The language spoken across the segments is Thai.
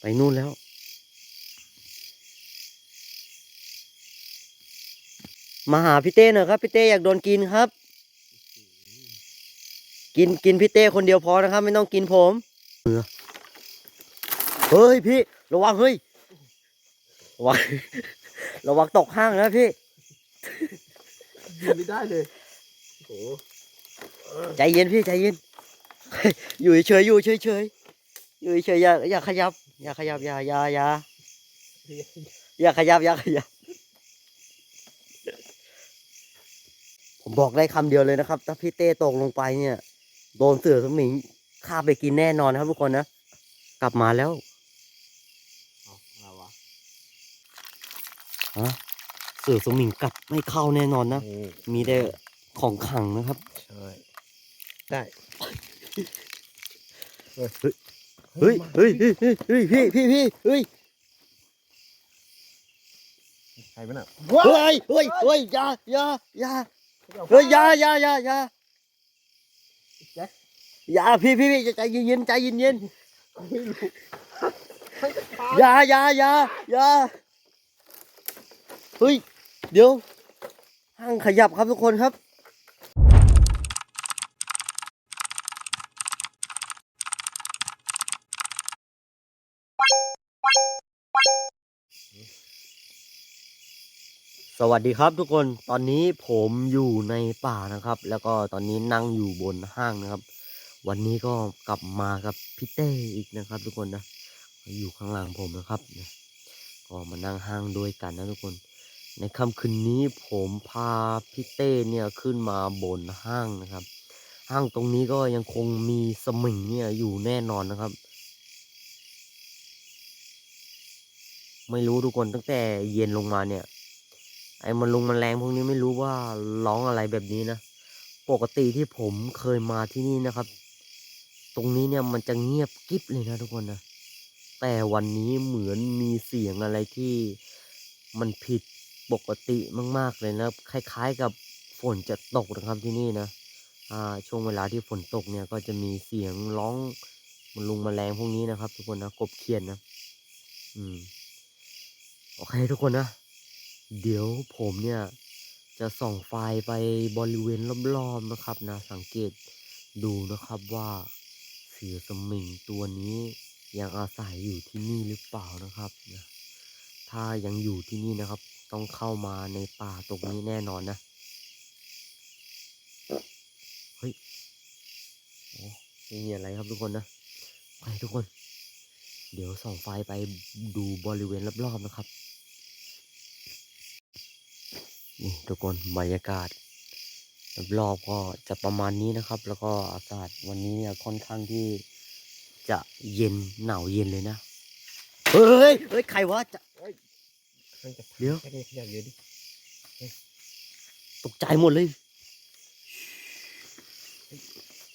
ไปนู่นแล้ว มาหาพี่เต้หน่อยครับพี่เต้อยากโดนกินครับ กินกินพี่เต้คนเดียวพอนะครับ ไม่ต้องกินผมเฮ้ยพี่ ระวังเฮ้ยระวังระวังตกห้างนะพี่ยืนไม่ได้เลยโอ้โหใจเย็นพี่ใจเย็น อยู่เฉยๆอยู่เฉยๆอยู่เฉยๆอย่าอย่าขยับ อย่าขยับอย่าอย่าอย่าอย่าขยับอย่าขยับ ผมบอกได้คำเดียวเลยนะครับ ถ้าพี่เต้ตกลงไปเนี่ย โดนเสือสมิงฆ่าไปกินแน่นอนนะครับทุกคนนะ กลับมาแล้วเอาอะไรวะฮะเสือสมิงกลับไม่เข้าแน่นอนนะนี่มีแต่ของขลังนะครับ ใช่ ได้ เฮ้ย เฮ้ยเฮ้ยเฮ้ยเฮ้ยเฮ้ยพี่พี่พี่เฮ้ยใครมันอะเฮ้ยเฮ้ยเฮ้ยอย่าอย่าอย่าเฮ้ยอย่าอย่าอย่าอย่าแจ็คอย่าพี่พี่พี่ใจเย็นเย็นๆใจเย็นเย็นไม่รู้ๆอย่าอย่าอย่าอย่าเฮ้ยเดี๋ยวห้างขยับครับทุกคนครับ สวัสดีครับทุกคนตอนนี้ผมอยู่ในป่านะครับ แล้วก็ตอนนี้นั่งอยู่บนห้างนะครับ วันนี้ก็กลับมากับพี่เต้อีกนะครับ ทุกคนนะอยู่ข้างหลังผมนะครับนะก็มานั่งห้างด้วยกันนะทุกคน ในค่ำคืนนี้ผมพาพี่เต้เนี่ยขึ้นมาบนห้างนะครับ ห้างตรงนี้ก็ยังคงมีสมิงเนี่ยอยู่แน่นอนนะครับ ไม่รู้ทุกคนตั้งแต่เย็นลงมาเนี่ย ไอ้มันลุงมันแรงพวกนี้ไม่รู้ว่าร้องอะไรแบบนี้นะปกติที่ผมเคยมาที่นี่นะครับ ตรงนี้เนี่ยมันจะเงียบกริบเลยนะทุกคนนะแต่วันนี้เหมือนมีเสียงอะไรที่มันผิดปกติมาก ๆเลยนะคล้าย ๆ กับฝนจะตกนะครับที่นี่นะอ่าช่วงเวลาที่ฝนตกเนี่ยก็จะมีเสียงร้องมันลุงแมลงพวกนี้นะครับ ทุกคนนะกบเขียนนะ อืมโอเคทุกคนนะ เดี๋ยวผมเนี่ยจะส่องไฟไปบริเวณรอบๆนะครับนะสังเกตดูนะครับว่าเสือสมิงตัวนี้ยังอาศัยอยู่ที่นี่หรือเปล่านะครับนะถ้ายังอยู่ที่นี่นะครับ ต้องเข้ามาในป่าตรงนี้แน่นอนนะเฮ้ยโอ้ไม่มีอะไรครับทุกคนนะไปทุกคน เดี๋ยวส่องไฟไปดูบริเวณรอบๆนะครับ นี่ทุกคนบรรยากาศรอบก็จะประมาณนี้นะครับ แล้วก็อากาศวันนี้เนี่ยค่อนข้างที่จะเย็นหนาวเย็นเลยนะเฮ้ยเฮ้ยใครวะจะเดี๋ยวยยดตกใจหมดเลย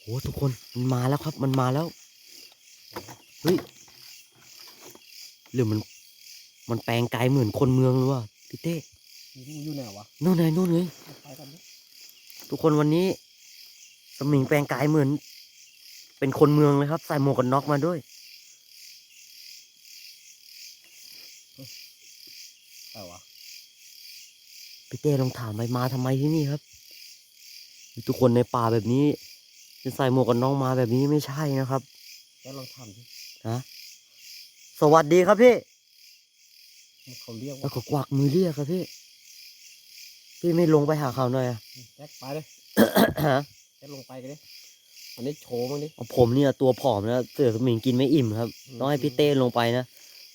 โหทุกคนมันมาแล้วครับ มันมาแล้วเฮ้ยหรือมัน มันแปลงกายเหมือนคนเมืองหรือวะพี่เต้ อยู่อยู่ไหนวะนู่นไงนู่นเลยไปกันดิทุกคนวันนี้สมิงแปลงกายเหมือน เป็นคนเมืองเลยครับ ใส่หมวกกันน็อกมาด้วยไปวะพี่เต้ลองถามไปมาทำไมที่นี่ครับทุกคนในป่าแบบนี้จะใส่หมวกกันน็อกมาแบบนี้ไม่ใช่นะครับแจ็คลองทำดินะสวัสดีครับพี่เขาเรียกแล้วว่าก็กวักมือเรียกครับพี่ พี่ไม่ลงไปหาเขาหน่อยอะแจ็คไปเลยฮะแจ็คลงไปกันดิอันนี้โชว์มั้งดิ ผมเนี่ยตัวผอมนะเสือสมิงกินไม่อิ่มครับ ต้องให้พี่เต้ลงไปนะ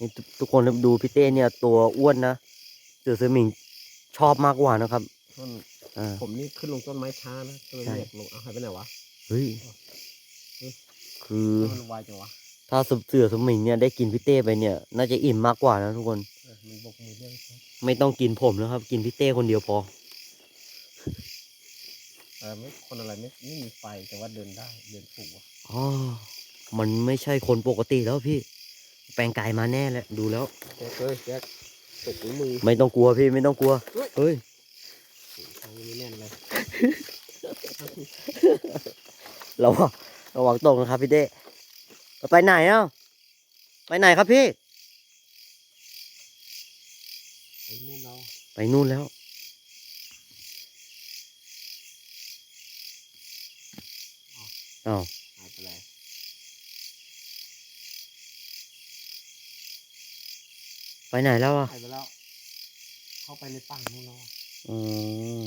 นี่ทุกทุกคนดูพี่เต้เนี่ยตัวอ้วนนะเสือสมิงชอบมากกว่านะครับมันอ่า ผมนี่ขึ้นลงต้นไม้ช้านะก็เลยใช่ไม่อยากลงเอาหายไปไหนวะเฮ้ยคือ มันไวจังวะถ้าเสือสมิงเนี่ยได้กินพี่เต้ไปเนี่ย น่าจะอิ่มมากกว่านะทุกคน เออมันบกมือเรียกแจ็คไม่ต้องกินผมนะครับ กินพี่เต้คนเดียวพอเออไม่คนอะไรไม่ไม่มีไฟแต่ว่าเดินได้เดินถูกว่ะอ๋อ มันไม่ใช่คนปกติแล้วพี่ แปลงกายมาแน่แหละดูแล้ว แจ็คเอ้ยแจ็คตกหรือมือไม่ต้องกลัวพี่ไม่ต้องกลัว เฮ้ยทางนี้แน่นเลยระวังระวังตกนะครับพี่เต้ไปไหนอะไปไหนครับพี่ไอ้นู่นเราไปนู่นแล้ว อ้าวหายไปแล้วไปไหนแล้วอะหายไปแล้ว เข้าไปในป่านู่นแล้วอะอืม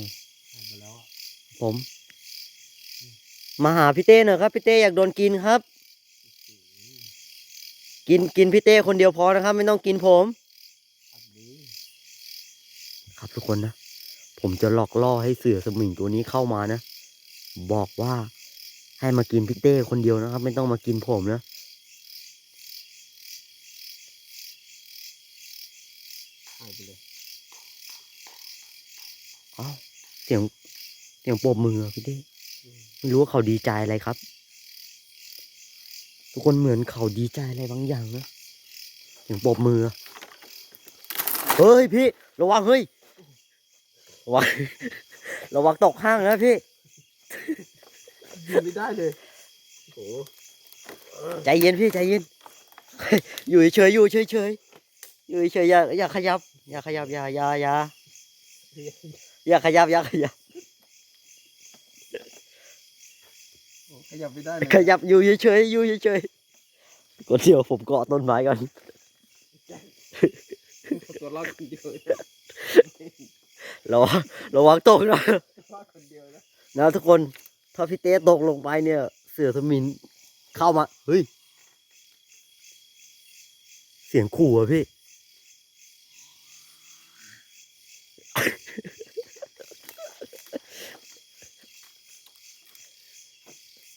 หายไปแล้วอะผม มาหาพี่เต้หน่อยครับพี่เต้อยากโดนกินครับอืมกินกินพี่เต้คนเดียวพอนะครับ ไม่ต้องกินผม อันนี้ครับทุกคนนะ ผมจะหลอกล่อให้เสือสมิงตัวนี้เข้ามานะ บอกว่า ให้มากินพี่เต้คนเดียวนะครับ ไม่ต้องมากินผมนะหายไปเลยอ้าวเสียงเสียงปรบมืออะพี่เต้อืมไม่รู้ว่าเขาดีใจอะไรครับ ทุกคนเหมือนเขาดีใจอะไรบางอย่างนะเสียงปรบมืออะเฮ้ยพี่ ระวังเฮ้ยระวังระวังตกห้างนะพี่ ยืนไม่ได้เลยโอ้โหใจเย็นพี่ใจเย็น อยู่เฉยๆอยู่เฉยๆอยู่เฉยๆอย่าอย่าขยับ อย่าขยับอย่าอย่าอย่าอย่าขยับอย่าขยับขยับไม่ได้เลยขยับอยู่เฉยๆอยู่เฉยๆก็เดี๋ยวผมเกาะต้นไม้ก่อนตัวรอดคนเดียวเลยระวังระวังตกนะรอดคนเดียวนะนะทุกคน ถ้าพี่เต้ตกลงไปเนี่ย เสือสมิงเข้ามา เฮ้ย เสียงขู่อะพี่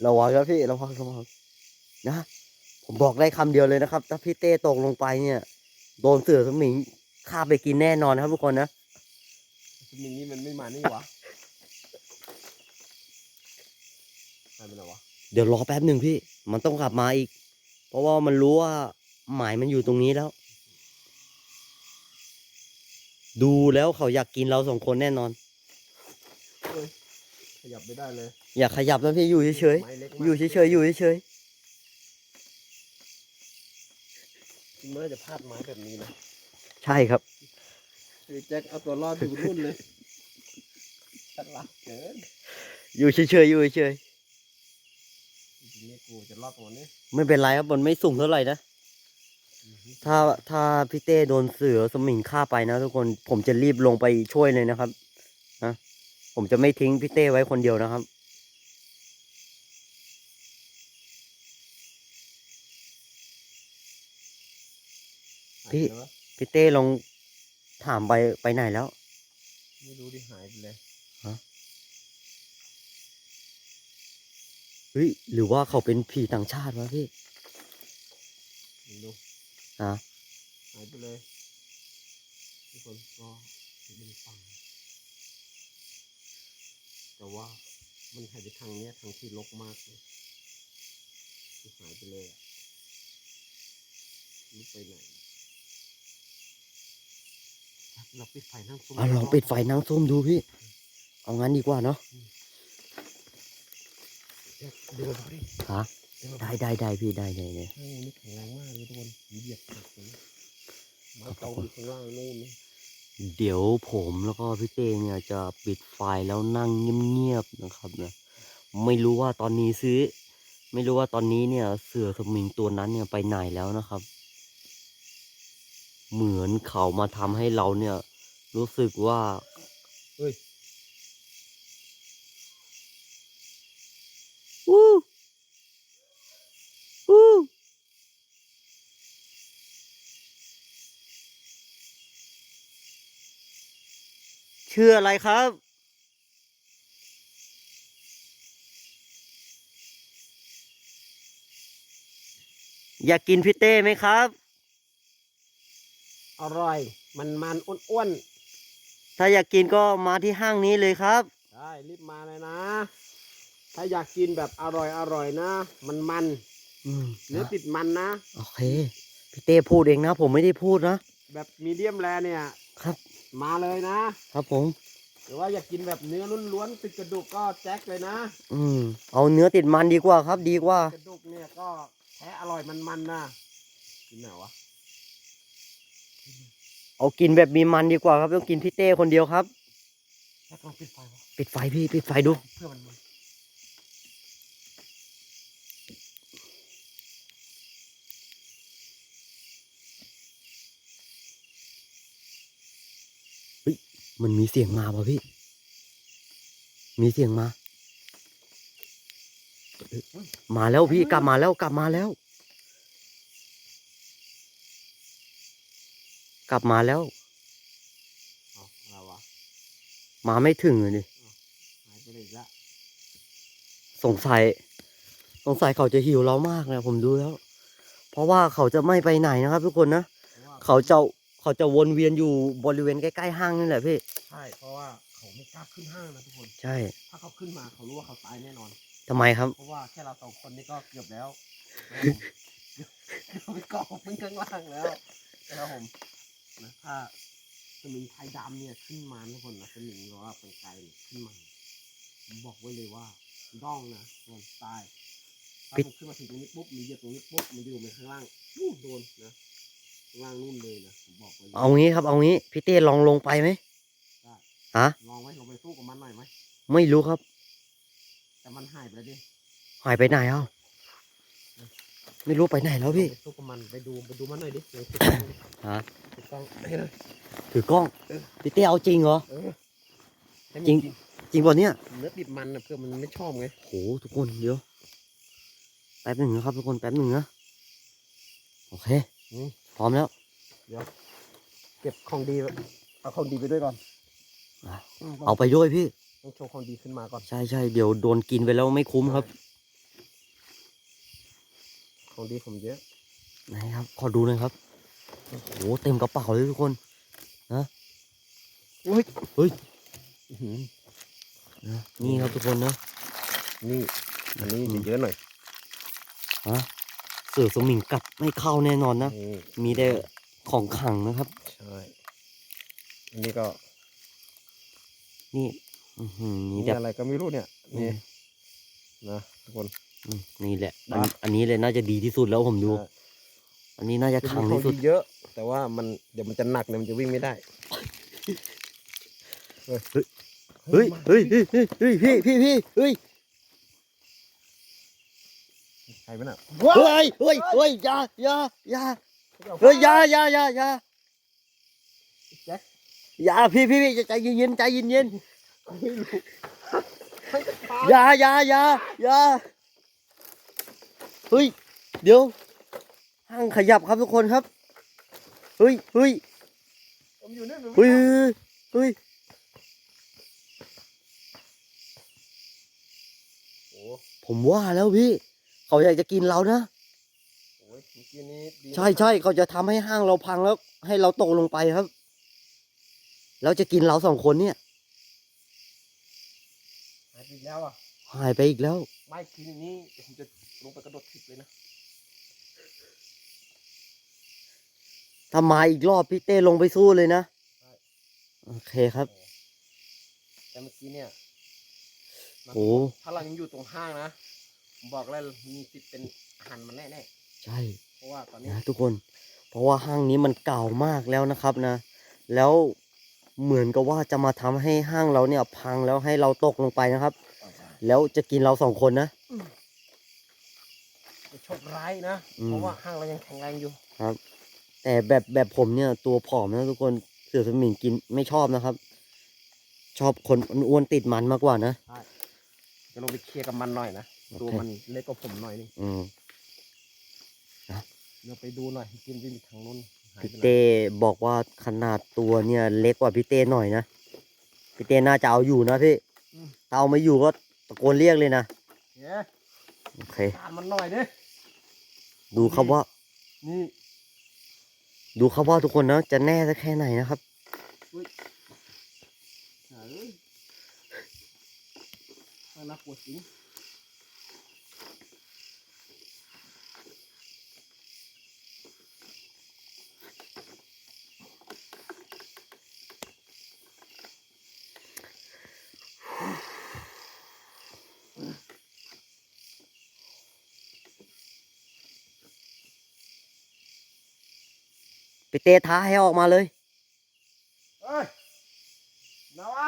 ระวังครับพี่ระวังระวังนะ ผมบอกได้คำเดียวเลยนะครับ ถ้าพี่เต้ตกลงไปเนี่ย โดนเสือสมิงฆ่าไปกินแน่นอนครับทุกคนนะสมิงนี่มันไม่มานี่หวะหายไปไหนวะ เดี๋ยวรอแป๊บหนึ่งพี่ มันต้องกลับมาอีก เพราะว่ามันรู้ว่าหมายมันอยู่ตรงนี้แล้ว ดูแล้วเขาอยากกินเราสองคนแน่นอน ขยับไม่ได้เลย อย่าขยับนะพี่อยู่เฉยไม้เล็กๆมากอยู่เฉยๆ อยู่เฉยเมื่อจะพลาดไม้แบบนี้นะๆ ใช่ครับ คือแจ็คเอาตัวรอดอยู่รุ่นเลยฉลาดเกินอยู่เฉยๆ อยู่เฉยที นี้กูจะรอดตัวนี้ๆไม่เป็นไรครับมันไม่สูงเท่าไหร่นะ ถ้าถ้าพี่เต้โดนเสือสมิงฆ่าไปนะทุกคนผมจะรีบลงไปช่วยเลยนะครับนะผมจะไม่ทิ้งพี่เต้ไว้คนเดียวนะครับพี่หายไปแล้ววะพี่เต้ลองถามไปไปไหนแล้ว ไม่รู้ดิหายไปเลย เฮ้ยหรือว่าเขาเป็นผีต่างชาติวะพี่ไม่รู้อะหายไปเลยทุกคนก็ไม่ได้ฟังแต่ว่ามันหายไปทางเนี้ยทางที่รกมากเลยคือหายไปเลยอะไม่ไปไหนเราปิดไฟนั่งซุ่มเอาลองปิดไฟนั่งส้มดูพี่ เอางั้นดีกว่าเนาะเดินมาดิฮะเดินมาได้ได้ได้พี่ได้ได้ได้ข้างนี้แข็งแรงมากเลยทุกคนผีเหยียบหนักเลยไม้เตาอยู่ข้างล่างนู่นนี่เดี๋ยวผมแล้วก็พี่เต้เนี่ยจะปิดไฟแล้วนั่งเงียบๆนะครับนะไม่รู้ว่าตอนนี้ซื้อ ไม่รู้ว่าตอนนี้เนี่ยเสือสมิงตัวนั้นเนี่ยไปไหนแล้วนะครับ เหมือนเขามาทำให้เราเนี่ย รู้สึกว่า เฮ้ย วู้วู้ ชื่ออะไรครับ อยากกินพี่เต้ไหมครับ อร่อย มันมันอ้วนถ้าอยากกินก็มาที่ห้างนี้เลยครับ ๆได้รีบมาเลยนะ ถ้าอยากกินแบบอร่อยอร่อยนะ มันมันอืมเนื้อติดมันนะ โอเค พี่เต้พูดเองนะ ผมไม่ได้พูดนะ แบบมีเดียมแรเนี่ย ครับ มาเลยนะ ครับผม หรือว่าอยากกินแบบเนื้อล้วนๆติดกระดูกก็แจ็คเลยนะ อืม เอาเนื้อติดมันดีกว่าครับ ดีกว่า กระดูกเนี่ยก็แท้อร่อยมันๆนะกินไหนวะเอากินแบบมีมันดีกว่าครับ ต้องกินพี่เต้คนเดียวครับแค่ลองปิดไฟวะปิดไฟพี่ปิดไฟดู เพื่อมันมัน มันมีเสียงมาป่ะพี่ มีเสียงมาเอ้ยมาแล้วพี่กลับมาแล้วกลับมาแล้ว กลับมาแล้วเอาอะไรวะมาไม่ถึงเลยนี่หายไปเลยอีกละสงสัย สงสัยเขาจะหิวเรามากนะผมดูแล้ว เพราะว่าเขาจะไม่ไปไหนนะครับทุกคนนะเพราะว่าเขาจะ เขาจะวนเวียนอยู่บริเวณใกล้ๆห้างนี่แหละพี่ ใช่ เพราะว่าเขาไม่กล้าขึ้นห้างนะทุกคน ใช่ ถ้าเขาขึ้นมาเขารู้ว่าเขาตายแน่นอน ทำไมครับ เพราะว่าแค่เราสองคนนี่ก็เกือบแล้วเราไปเกาะมันข้างล่างแล้วนะครับผมนะถ้าสมิงไทยดำเนี่ยขึ้นมาทุกคนนะสมิงหรือว่าเป็นไกลเนี่ยขึ้นมาผมบอกไว้เลยว่าร่องนะโดนตายถ้ามันขึ้นมาถึงตรงนี้ปุ๊บมันเหยียบตรงนี้ปุ๊บมันอยู่ในข้างล่างนู่นโดนนะข้าง ล่างนู่นเลยนะผมบอกไว้เลยเอางี้ครับ เอางี้พี่เต้ลองลงไปไหมได้ฮะลองไว้ลงไปสู้กับมันหน่อยไหมไม่รู้ครับ แต่มันหายไปแล้วดิหายไปไหนเอ้าไม่รู้ไปไหนแล้วพี่ไปสู้กับมันไปดูไปดูมันหน่อยดิเดี๋ยวติดฮะติดกล้องให้เลยถือกล้องเออพี่เต้เอาจริงเหรอเออให้มันจริงกินจริงป่ะเนี่ยเนื้อดิบมันนะเพื่อมันไม่ชอบไงโหทุกคนเดี๋ยวแป๊บหนึ่งนะครับทุกคนแป๊บหนึ่งนะโอเคอืม พร้อมแล้วเก็บของดีไว้เอาของดีไปด้วยก่อนอะมเอาไปด้วยพี่ต้องโชว์ของดีขึ้นมาก่อน ใช่ใช่เดี๋ยวโดนกินไปแล้วไม่คุ้มครับ ของดีผมเยอะ ไหนครับ ขอดูหน่อยครับโอ้โหเต็มกระเป๋าเลยทุกคนอุ้ยเฮ้ยอื้อหือนะนี่ครับทุกคนนะนี่อันนี้อืมจะเยอะหน่อยฮะ เสือสมิงกัดไม่เข้าแน่นอนนะนี่มีแต่ของขังนะครับ ใช่ อันนี้ก็ นี่อื้อหือมีนี่แต่อะไรก็ไม่รู้เนี่ยอืนี่มนะทุกคนอืมนี่แหละอันมาอันนี้เลยน่าจะดีที่สุดแล้วผมดูใช่อันนี้น่าจะคือขังมีของที่สุดดีเยอะ แต่ว่ามันเดี๋ยวมันจะหนักเนี่ยมันจะวิ่งไม่ได้ เฮ้ย เฮ้ย เฮ้ย เฮ้ยเฮ้ยเฮ้ยพี่พี่พี่เฮ้ย ใครไปน่ะเฮ้ยเฮ้ยเฮ้ยอยาอยาอยาเฮ้ยอยาอยาอยาอยาแจ็คอยาพี่พี่พี่ใจเย็นเย็นๆใจเย็นเย็นไม่รู้ให้จะตายๆอยาอยาอยาอยาเฮ้ยเดี๋ยวห้างขยับครับทุกคนครับเฮ้ยเฮ้ยผมอยู่เนี่ยเฮ้ยเฮ้ยโอ้ผมว่าแล้วพี่ เขาอยากจะกินเรานะโหเมื่อกี้นี้ดีใช่ใช่เขาจะทำให้ห้างเราพังแล้ว ให้เราตกลงไปครับ แล้วจะกินเราสองคนเนี่ย หายไปอีกแล้วอะ หายไปอีกแล้ว ไม่ทีนี้เดี๋ยวผมจะลงไปกระโดดถิบเลยนะ ถ้ามาอีกรอบพี่เต้ลงไปสู้เลยนะโอเคครับ แต่เมื่อกี้เนี่ย โอ้ ถ้าเรายังอยู่ตรงห้างนะผม บอกแล้วมีสิทธิ์เป็นอาหารมันแน่ใช่ๆเพราะว่าตอนนี้นะทุกคน เพราะว่าห้างนี้มันเก่ามากแล้วนะครับนะ แล้วเหมือนกับว่าจะมาทำให้ห้างเราเนี่ยพังแล้วให้เราตกลงไปนะครับ แล้วจะกินเราสองคนนะจะโชคร้ายนะอืมเพราะว่าห้างเรายังแข็งแรงอยู่แต่แบบแบบผมเนี่ยตัวผอมนะทุกคนเสือสมิงกินไม่ชอบนะครับ ชอบคนอ้วนๆติดมันมากกว่านะจะลงไปเคลียร์กับมันหน่อยนะโอเค ตัวมันเล็กกว่าผมหน่อยนึงอืมเดี๋ยวไปดูหน่อยกินวิ่งไปทางนู้นหายพี่ไปไหนเต้บอกว่าขนาดตัวเนี่ยเล็กกว่าพี่เต้หน่อยนะพี่เต้น่าจะเอาอยู่นะพี่ถ้าเอาไม่อยู่ก็ตะโกนเรียกเลยนะเย้โอเคตามมันหน่อยดิดูครับว่า นี่ ดูครับว่าทุกคนนะจะแน่สักแค่ไหนนะครับเฮ้ยน่ากลัวจริง ไปเตะท้าให้ออกมาเลย เอ้ยนาวะ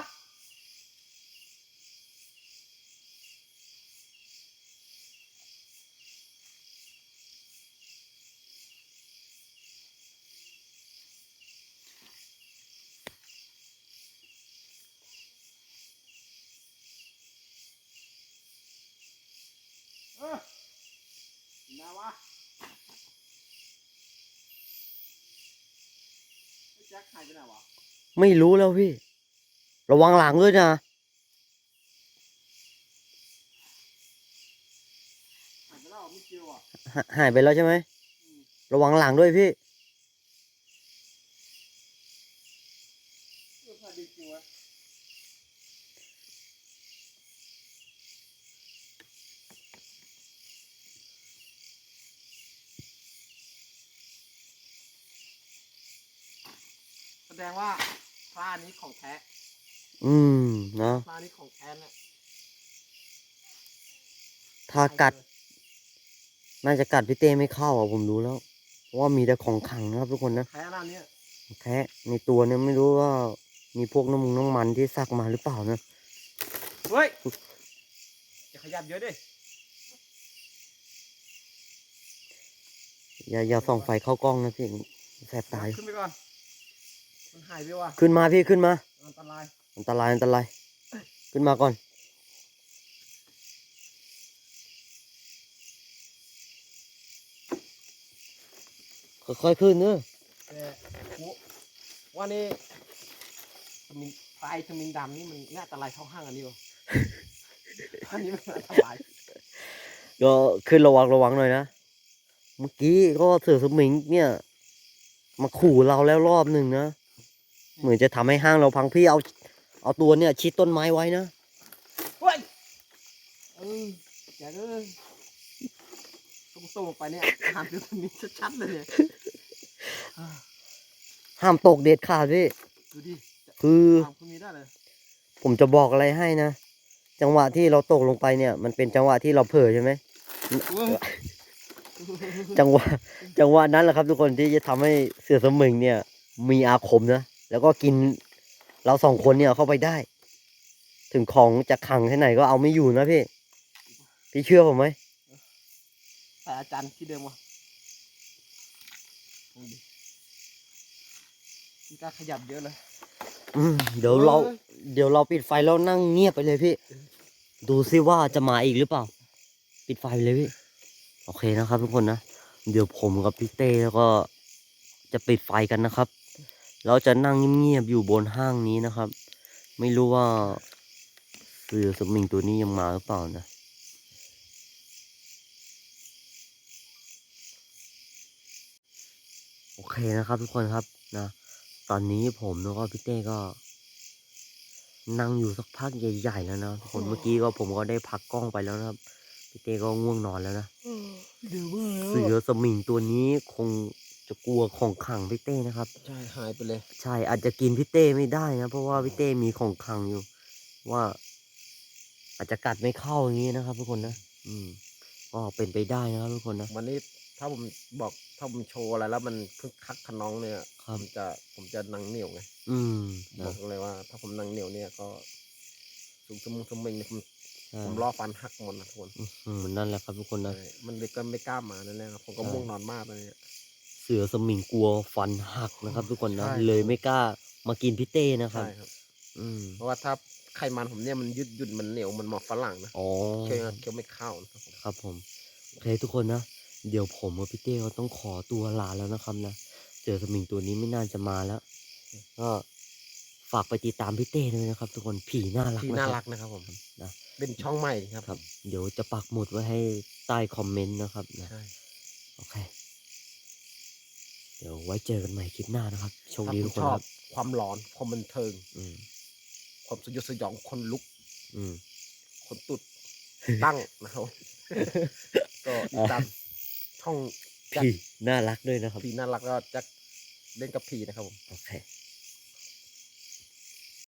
เออนาวะไอ้ แจ็คหายไปไหนวะไม่รู้แล้วพี่ ระวังหลังด้วยนะหายไปแล้วไม่เจอว่ะหาหายไปแล้วใช่ไหม ระวังหลังด้วยพี่ เออพาดีจริงวะแส ดงว่าพระนี้ของแท้อืมเนาะพระนี้ของแท้เนี่ยถ้ากัด น่าจะกัดพี่เต้ไม่เข้าอะผมรู้แล้วเพราะว่ามีแต่ของขลังนะครับทุกคนนะแท้หน้าเนี้ยแค่ในตัวเนี่ยไม่รู้ว่ามีพวกน้ำมันน้ำมันที่ซักมาหรือเปล่านะเฮ้ยอย่าขยับเยอะดิอย่าอย่าส่องไฟเข้ากล้องนะพี่แสบตายขึ้นไปก่อน มันหายไปว่ะขึ้นมาพี่ขึ้นมา อันตรายอันตรายอันตราย ขึ้นมาก่อน ค่อยๆขึ้นเนอะแต่กูว่านี่ทมิงปลายทมิงดำนี่มันน่าอันตรายเท่าห้างอันนี้วะอันนี้มันอันตรายก็ขึ้นระวังระวังหน่อยนะ เมื่อกี้ก็เสือสมิงเนี่ย มาขู่เราแล้วรอบหนึ่งนะ เหมือนจะทำให้ห้างเราพังพี่เอา เอาตัวเนี่ยชิดต้นไม้ไว้นะเฮ้ยเออแกเอ้ยตุ้มๆออกไปเนี่ยหามเป็นคนนี้ชัดๆเลยเนี่ยอ่าห้ามตกเด็ดขาดพี่ดูดิคือหามคนนี้ได้เลยผมจะบอกอะไรให้นะ จังหวะที่เราตกลงไปเนี่ย มันเป็นจังหวะที่เราเผลอใช่ไหมเว้ยจังหวะจังหวะนั้นแหละครับ ทุกคนที่จะทำให้เสือสมิงเนี่ย มีอาคมนะ แล้วก็กินเราสองคนเนี่ยเข้าไปได้ ถึงของจะขังที่ไหนก็เอาไม่อยู่นะพี่ พี่เชื่อผมไหมแต่อาจารย์ที่เดิมวะดูดิมีการขยับเยอะเลย อืมเดี๋ยวเราเอ้ยเดี๋ยวเราปิดไฟแล้วนั่งเงียบไปเลยพี่ ดูซิว่าจะมาอีกหรือเปล่า ปิดไฟไปเลยพี่ โอเคนะครับทุกคนนะ เดี๋ยวผมกับพี่เต้แล้วก็จะปิดไฟกันนะครับ เราจะนั่งเงียบๆอยู่บนห้างนี้นะครับ ไม่รู้ว่าเสือสมิงตัวนี้ยังมาหรือเปล่านะโอเคนะครับทุกคนครับนะ ตอนนี้ผมแล้วก็พี่เต้ก็ นั่งอยู่สักพักใหญ่ๆแล้วนะทุกคนเมื่อกี้ก็ผมก็ได้พักกล้องไปแล้วนะครับพี่เต้ก็ง่วงนอนแล้วนะเดี๋ยวมาแล้วเสือสมิงตัวนี้คง จะกลัวของขลังพี่เต้นะครับ ใช่หายไปเลย ใช่อาจจะกินพี่เต้ไม่ได้นะ เพราะว่าพี่เต้มีของขลังอยู่ ว่า อาจจะกัดไม่เข้าอย่างนี้นะครับ ทุกคนนะอืมก็เป็นไปได้นะครับทุกคนนะวันนี้ถ้าผมบอกถ้าผมโชว์อะไรแล้วมันคึกคักขนองเนี่ยครัผบมจะผมจะนังเหนียวไงอืมบนะอกเลยว่า ถ้าผมนังเหนียวเนี่ยก็สูงสมงสมิงเนี่ยผมใช่ผมรอฟันหักหมดนะทุกคนอืมนั่นแหละครับทุกคนนะใช่มันเลยก็ไม่กล้ามานั่นแหละครับผมก็ใช่ม่วงนอนมากเลย เนี่ยเสือสมิงกลัวฟันหักนะครับ ทุกคนนะใช่ เลยไม่กล้ามากินพี่เต้นะครับ ใช่ครับ อืมเพราะว่าถ้าไขมันผมเนี่ยมันยืดหยุ่นมันเหนียวมันเหมาะฝรั่งนะอ๋อ เคี้ยวเคี้ยวไม่เข้านะครับผม ครับผมโอเคทุกคนนะ เดี๋ยวผมกับพี่เต้ก็ต้องขอตัวลาแล้วนะครับนะเสือสมิงตัวนี้ไม่น่าจะมาแล้ว ก็ฝากไปติดตามพี่เต้ด้วยนะครับ ทุกคนผีน่ารักที่นะน่าครัรับกนะครับผม นะเป็นช่องใหม่ครับ ครับ เดี๋ยวจะปักหมุดไว้ให้ใต้คอมเมนต์นะครับนะใช่ โอเค เดี๋ยวไว้เจอกันใหม่คลิปหน้านะครับโชคถ้าดีคุทุณกคนชอครับบความหลอนความบันเทิง อืมความสยดสยองคนลุก อืมคนตุดตั้งนะครับก็ติดตามช่องผีน่ารักด้วยนะครับผีน่ารักก็จะเล่นกับผีนะครับผมโอเค